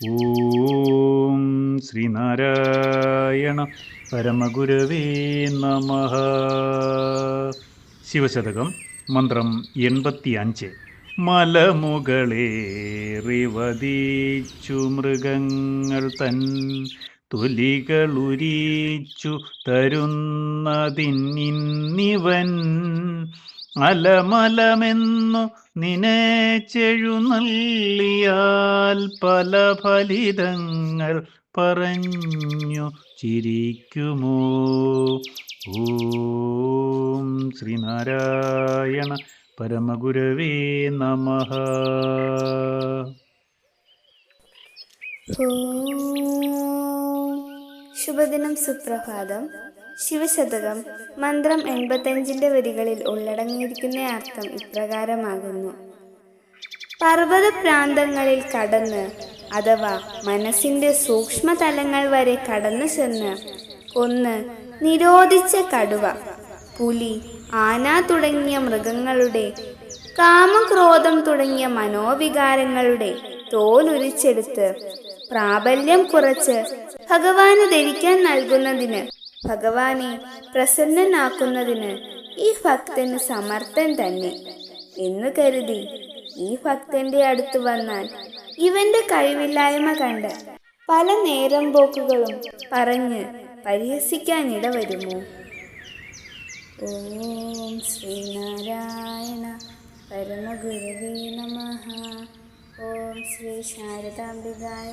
ഓം ശ്രീനാരായണ പരമഗുരവേ നമ. ശിവശതകം മന്ത്രം എൺപത്തി അഞ്ച് മലമുകളേറിവതിച്ചു മൃഗങ്ങൾ തൻ തുലികളുരീച്ചു തരുന്നതിന്നിവൻ അലമലമെന്നു നിനച്ചെഴുന്നള്ളിയാൽ പല ഫലിതങ്ങൾ പറഞ്ഞു ചിരിക്കുമോ? ഓം ശ്രീനാരായണ പരമഗുരവേ നമ. ശുഭദിനം സുപ്രഭാതം. ശിവശതകം മന്ത്രം എൺപത്തഞ്ചിന്റെ വരികളിൽ ഉള്ളടങ്ങിയിരിക്കുന്ന അർത്ഥം ഇപ്രകാരമാകുന്നു. പർവത പ്രാന്തങ്ങളിൽ കടന്ന് അഥവാ മനസ്സിന്റെ സൂക്ഷ്മതലങ്ങൾ വരെ കടന്നു ചെന്ന് ഒന്ന് നിരോധിച്ച കടുവ പുലി ആന തുടങ്ങിയ മൃഗങ്ങളുടെ കാമക്രോധം തുടങ്ങിയ മനോവികാരങ്ങളുടെ തോലുരിച്ചെടുത്ത് പ്രാബല്യം കുറച്ച് ഭഗവാന് ധരിക്കാൻ നൽകുന്നതിന് ഭഗവാനെ പ്രസന്നനാക്കുന്നതിന് ഈ ഭക്തന് സമർത്ഥൻ തന്നെ. എന്ന് കരുതി ഈ ഭക്തന്റെ അടുത്ത് വന്നാൽ ഇവന്റെ കഴിവില്ലായ്മ കണ്ട് പല നേരം പോക്കുകളും പറഞ്ഞ് പരിഹസിക്കാനിട വരുമോ ഓം ശ്രീനാരായണ പരമഗുരുവേ നമ. ഓം ശ്രീ ശാരദാംബികായ